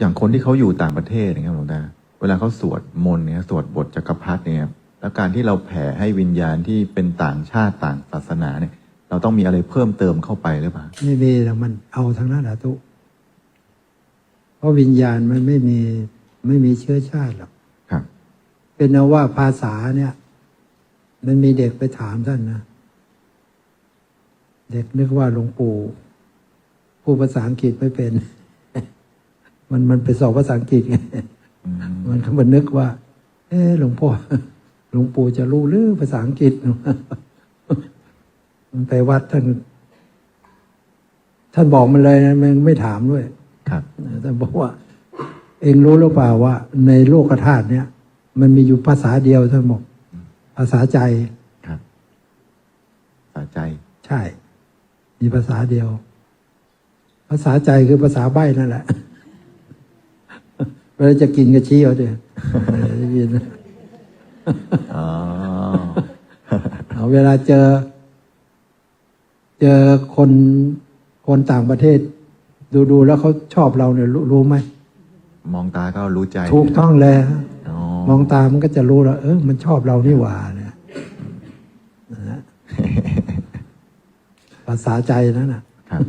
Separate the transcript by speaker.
Speaker 1: อย่างคนที่เขาอยู่ต่างประเทศนะครับหลวงตาเวลาเขาสวดมนต์เนี่ยสวดบทจักรพรรดิเนี่ยครับแล้วการที่เราแผ่ให้วิญญาณที่เป็นต่างชาติต่างศาสนาเนี่ย เราต้องมีอะไรเพิ่มเติมเข้าไปหรือเปล่า
Speaker 2: ไม่มีแล้วมันเอาทางนั้นอะตุเพราะวิญญาณมันไม่มีไม่มีเชื้อชาติหรอก
Speaker 1: ครับ
Speaker 2: เป็นเอาว่าภาษาเนี่ย มันมีเด็กไปถามท่านนะเด็กนึกว่าหลวงปู่พูดภาษาอังกฤษไม่เป็น มันมันไปสอบภาษาอังกฤษไง
Speaker 1: อืม
Speaker 2: มันก็มันนึกว่า เออหลวงพ่อหลวงปู่จะรู้หรือภาษาอังกฤษมันไปวัดท่าน ท่านบอกมันเลยนะมันไม่ถามด้วย
Speaker 1: ครับ
Speaker 2: ท่านบอกว่า เองรู้หรือเปล่าว่า ในโลกธาตุเนี่ยมันมีอยู่ภาษาเดียวท่านบอกภาษาใจ
Speaker 1: ครับสาใจ
Speaker 2: ใช่ มีภาษาเดียว ภาษาใจคือภาษาใบ้นั่นแหละเวลาจะกินก็ชี้เอาเดียได้ยินนะ
Speaker 1: อ๋อ
Speaker 2: เอาเวลาเจอ เจอคนคนต่างประเทศ ดูดูแล้วเขาชอบเราเนี่ยรู้รู้ไหม
Speaker 1: มองตาก็รู้ใจ
Speaker 2: ถูกต้องเลยฮะ
Speaker 1: อ๋อ
Speaker 2: มองตามันก็จะรู้แล้วเออมันชอบเรานี่หว่าเนี่ยนะฮะภาษาใจนั่นน่ะ
Speaker 1: ครับ